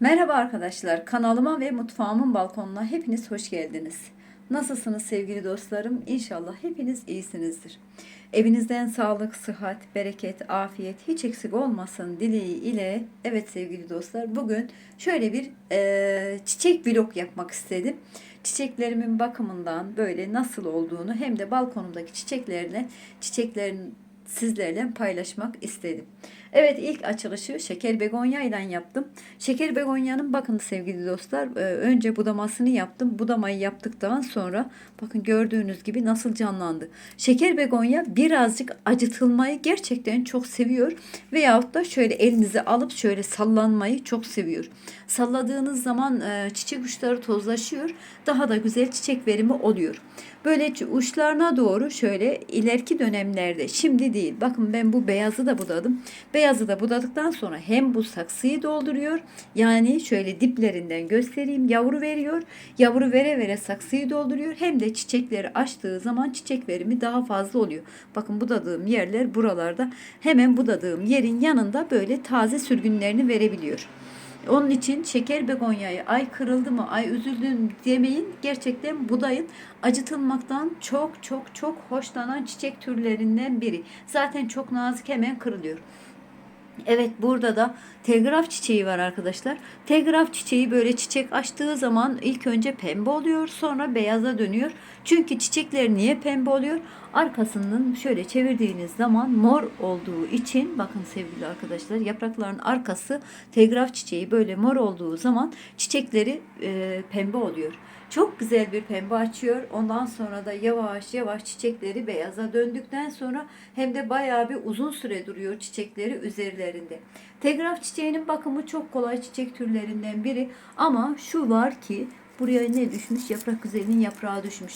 Merhaba arkadaşlar, kanalıma ve mutfağımın balkonuna hepiniz hoş geldiniz. Nasılsınız sevgili dostlarım? İnşallah hepiniz iyisinizdir. Evinizden sağlık, sıhhat, bereket, afiyet hiç eksik olmasın dileği ile evet sevgili dostlar bugün şöyle bir e, çiçek vlog yapmak istedim. Çiçeklerimin bakımından böyle nasıl olduğunu hem de balkonumdaki çiçeklerle çiçeklerin sizlerle paylaşmak istedim. Evet ilk açılışı şeker begonya yaptım. Şeker begonyanın bakın sevgili dostlar e, önce budamasını yaptım. Budamayı yaptıktan sonra bakın gördüğünüz gibi nasıl canlandı. Şeker begonya birazcık acıtılmayı gerçekten çok seviyor. Veyahut da şöyle elinize alıp şöyle sallanmayı çok seviyor. Salladığınız zaman e, çiçek uçları tozlaşıyor. Daha da güzel çiçek verimi oluyor. Böyle uçlarına doğru şöyle ileriki dönemlerde şimdi değil. Bakın ben bu beyazı da budadım. Beyazı da budadıktan sonra hem bu saksıyı dolduruyor. Yani şöyle diplerinden göstereyim. Yavru veriyor. Yavru vere vere saksıyı dolduruyor. Hem de çiçekleri açtığı zaman çiçek verimi daha fazla oluyor. Bakın budadığım yerler buralarda. Hemen budadığım yerin yanında böyle taze sürgünlerini verebiliyor. Onun için şeker begonyayı ay kırıldı mı, ay üzüldüm demeyin. Gerçekten budayın. Acıtılmaktan çok çok çok hoşlanan çiçek türlerinden biri. Zaten çok nazik hemen kırılıyor. Evet burada da telgraf çiçeği var arkadaşlar. Telgraf çiçeği böyle çiçek açtığı zaman ilk önce pembe oluyor sonra beyaza dönüyor. Çünkü çiçekler niye pembe oluyor? Arkasından şöyle çevirdiğiniz zaman mor olduğu için bakın sevgili arkadaşlar yaprakların arkası telgraf çiçeği böyle mor olduğu zaman çiçekleri e, pembe oluyor. Çok güzel bir pembe açıyor. Ondan sonra da yavaş yavaş çiçekleri beyaza döndükten sonra hem de bayağı bir uzun süre duruyor çiçekleri üzerlerinde. Telgraf çiçeğinin bakımı çok kolay çiçek türlerinden biri ama şu var ki buraya ne düşmüş? Yaprak güzelinin yaprağı düşmüş.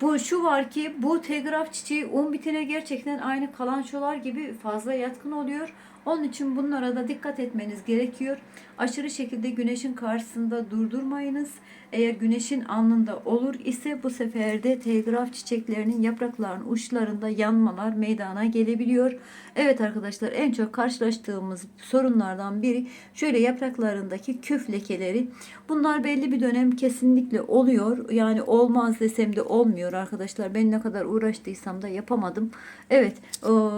Bu şu var ki bu telgraf çiçeği un bitine gerçekten aynı kalançolar gibi fazla yatkın oluyor. Onun için bunlara da dikkat etmeniz gerekiyor. Aşırı şekilde güneşin karşısında durdurmayınız. Eğer güneşin alnında olur ise bu sefer de telgraf çiçeklerinin yapraklarının uçlarında yanmalar meydana gelebiliyor. Evet arkadaşlar en çok karşılaştığımız sorunlardan biri şöyle yapraklarındaki küf lekeleri. Bunlar belli bir dönem kesinlikle oluyor. Yani olmaz desem de olmuyor arkadaşlar. Ben ne kadar uğraştıysam da yapamadım. Evet. O,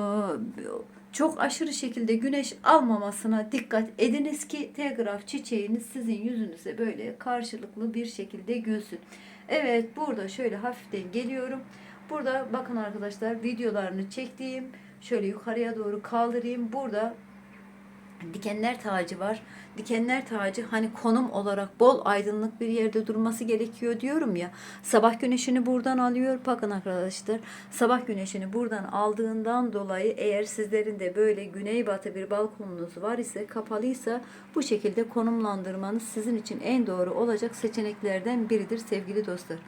çok aşırı şekilde güneş almamasına dikkat ediniz ki telgraf çiçeğiniz sizin yüzünüze böyle karşılıklı bir şekilde gülsün. Evet burada şöyle hafiften geliyorum. Burada bakın arkadaşlar videolarını çektiğim şöyle yukarıya doğru kaldırayım. Burada dikenler tacı var. Dikenler tacı hani konum olarak bol aydınlık bir yerde durması gerekiyor diyorum ya. Sabah güneşini buradan alıyor. Bakın arkadaşlar sabah güneşini buradan aldığından dolayı eğer sizlerin de böyle güneybatı bir balkonunuz var ise kapalıysa bu şekilde konumlandırmanız sizin için en doğru olacak seçeneklerden biridir sevgili dostlar.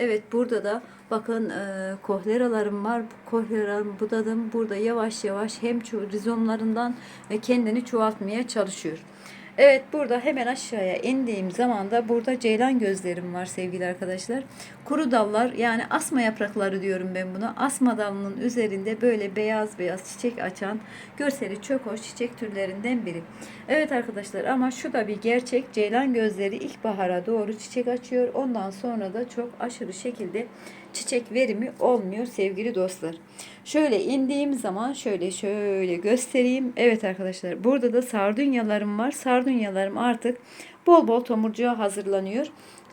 Evet burada da bakın e, kohleralarım var. Kohleralarımı budadım. Burada yavaş yavaş hem rizomlarından e, kendini çoğaltmaya çalışıyor. Evet burada hemen aşağıya indiğim zaman da burada ceylan gözlerim var sevgili arkadaşlar. Kuru dallar yani asma yaprakları diyorum ben buna. Asma dalının üzerinde böyle beyaz beyaz çiçek açan görseli çok hoş çiçek türlerinden biri. Evet arkadaşlar ama şu da bir gerçek. Ceylan gözleri ilkbahara doğru çiçek açıyor. Ondan sonra da çok aşırı şekilde çiçek verimi olmuyor sevgili dostlar. Şöyle indiğim zaman şöyle şöyle göstereyim. Evet arkadaşlar burada da sardunyalarım var. Sardunyalarım artık bol bol tomurcuğa hazırlanıyor.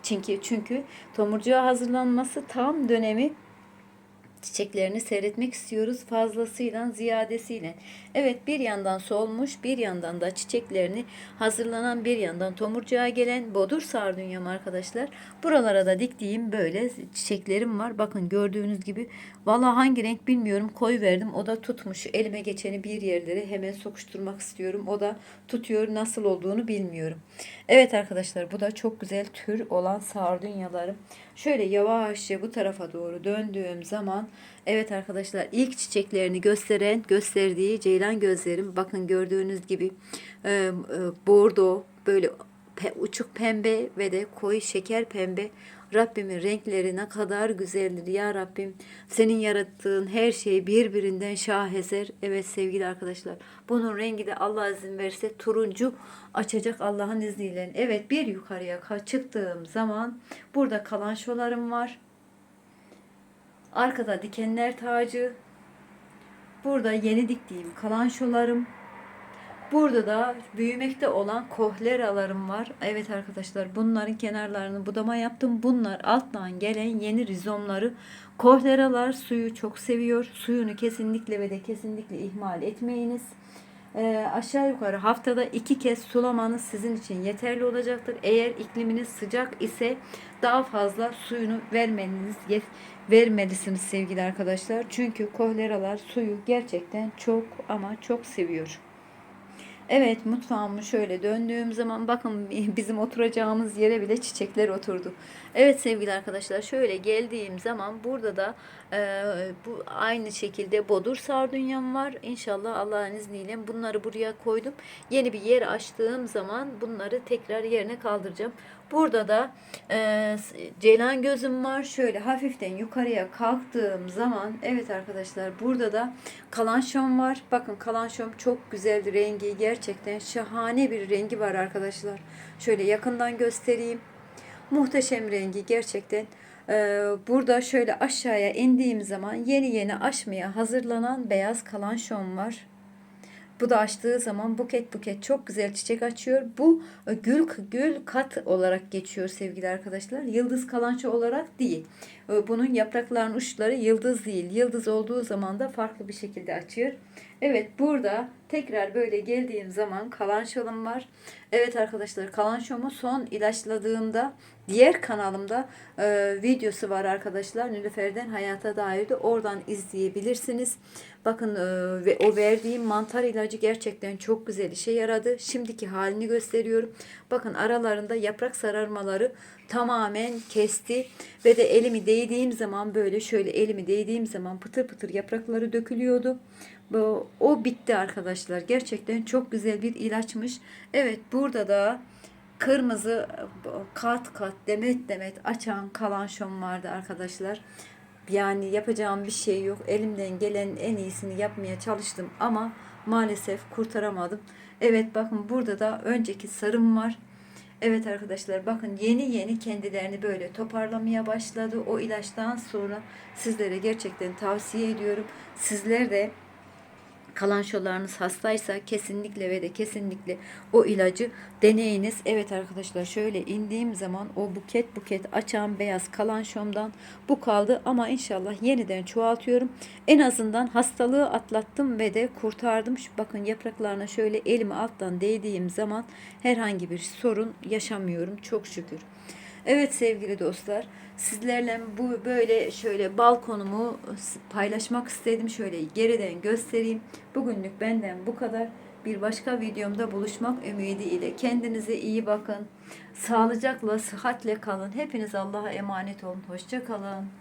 Çünkü çünkü tomurcuğa hazırlanması tam dönemi çiçeklerini seyretmek istiyoruz fazlasıyla ziyadesiyle. Evet bir yandan solmuş bir yandan da çiçeklerini hazırlanan bir yandan tomurcuğa gelen bodur sardunyam arkadaşlar. Buralara da diktiğim böyle çiçeklerim var. Bakın gördüğünüz gibi valla hangi renk bilmiyorum koy verdim. O da tutmuş. Elime geçeni bir yerlere hemen sokuşturmak istiyorum. O da tutuyor. Nasıl olduğunu bilmiyorum. Evet arkadaşlar bu da çok güzel tür olan sardunyalarım. Şöyle yavaşça bu tarafa doğru döndüğüm zaman evet arkadaşlar ilk çiçeklerini gösteren gösterdiği ceylan gözlerim bakın gördüğünüz gibi e, e, bordo böyle pe, uçuk pembe ve de koyu şeker pembe Rabbimin renkleri ne kadar güzeldir ya Rabbim. Senin yarattığın her şey birbirinden şaheser. Evet sevgili arkadaşlar. Bunun rengi de Allah izin verirse turuncu açacak Allah'ın izniyle. Evet bir yukarıya ka- çıktığım zaman burada kalançolarım var. Arkada dikenler tacı. Burada yeni diktiğim kalançolarım. Burada da büyümekte olan kohleralarım var. Evet arkadaşlar bunların kenarlarını budama yaptım. Bunlar alttan gelen yeni rizomları. Kohleralar suyu çok seviyor. Suyunu kesinlikle ve de kesinlikle ihmal etmeyiniz. Ee, aşağı yukarı haftada iki kez sulamanız sizin için yeterli olacaktır. Eğer ikliminiz sıcak ise daha fazla suyunu vermeniz vermelisiniz sevgili arkadaşlar. Çünkü kohleralar suyu gerçekten çok ama çok seviyor. Evet mutfağımı şöyle döndüğüm zaman bakın bizim oturacağımız yere bile çiçekler oturdu. Evet sevgili arkadaşlar şöyle geldiğim zaman burada da e, bu aynı şekilde bodur sardunyam var. İnşallah Allah'ın izniyle bunları buraya koydum. Yeni bir yer açtığım zaman bunları tekrar yerine kaldıracağım. Burada da e, ceylan gözüm var. Şöyle hafiften yukarıya kalktığım zaman evet arkadaşlar burada da kalanşom var. Bakın kalanşom çok güzel rengi. Gerçekten şahane bir rengi var arkadaşlar. Şöyle yakından göstereyim. Muhteşem rengi gerçekten. Ee, burada şöyle aşağıya indiğim zaman yeni yeni açmaya hazırlanan beyaz kalanşom var. Bu da açtığı zaman buket buket çok güzel çiçek açıyor. Bu e, gül gül kat olarak geçiyor sevgili arkadaşlar. Yıldız kalanço olarak değil. E, Bunun yapraklarının uçları yıldız değil. Yıldız olduğu zaman da farklı bir şekilde açıyor. Evet burada tekrar böyle geldiğim zaman kalançolum var. Evet arkadaşlar kalançomu son ilaçladığımda diğer kanalımda e, videosu var arkadaşlar. Nilüfer'den hayata dair de oradan izleyebilirsiniz. Bakın e, ve o verdiğim mantar ilacı gerçekten çok güzel işe yaradı. Şimdiki halini gösteriyorum. Bakın aralarında yaprak sararmaları tamamen kesti ve de elimi değdiğim zaman böyle şöyle elimi değdiğim zaman pıtır pıtır yaprakları dökülüyordu. Bu, o bitti arkadaşlar. Gerçekten çok güzel bir ilaçmış. Evet burada da kırmızı kat kat demet demet açan kalanşom vardı arkadaşlar. Yani yapacağım bir şey yok. Elimden gelen en iyisini yapmaya çalıştım ama maalesef kurtaramadım. Evet bakın burada da önceki sarım var. Evet arkadaşlar bakın yeni yeni kendilerini böyle toparlamaya başladı. O ilaçtan sonra sizlere gerçekten tavsiye ediyorum. Sizler de kalançolarınız hastaysa kesinlikle ve de kesinlikle o ilacı deneyiniz. Evet arkadaşlar şöyle indiğim zaman o buket buket açan beyaz kalançomdan bu kaldı ama inşallah yeniden çoğaltıyorum. En azından hastalığı atlattım ve de kurtardım. Şu bakın yapraklarına şöyle elimi alttan değdiğim zaman herhangi bir sorun yaşamıyorum çok şükür. Evet sevgili dostlar, sizlerle bu böyle şöyle balkonumu paylaşmak istedim. Şöyle geriden göstereyim. Bugünlük benden bu kadar. Bir başka videomda buluşmak ümidiyle kendinize iyi bakın. Sağlıcakla, sıhhatle kalın. Hepiniz Allah'a emanet olun. Hoşça kalın.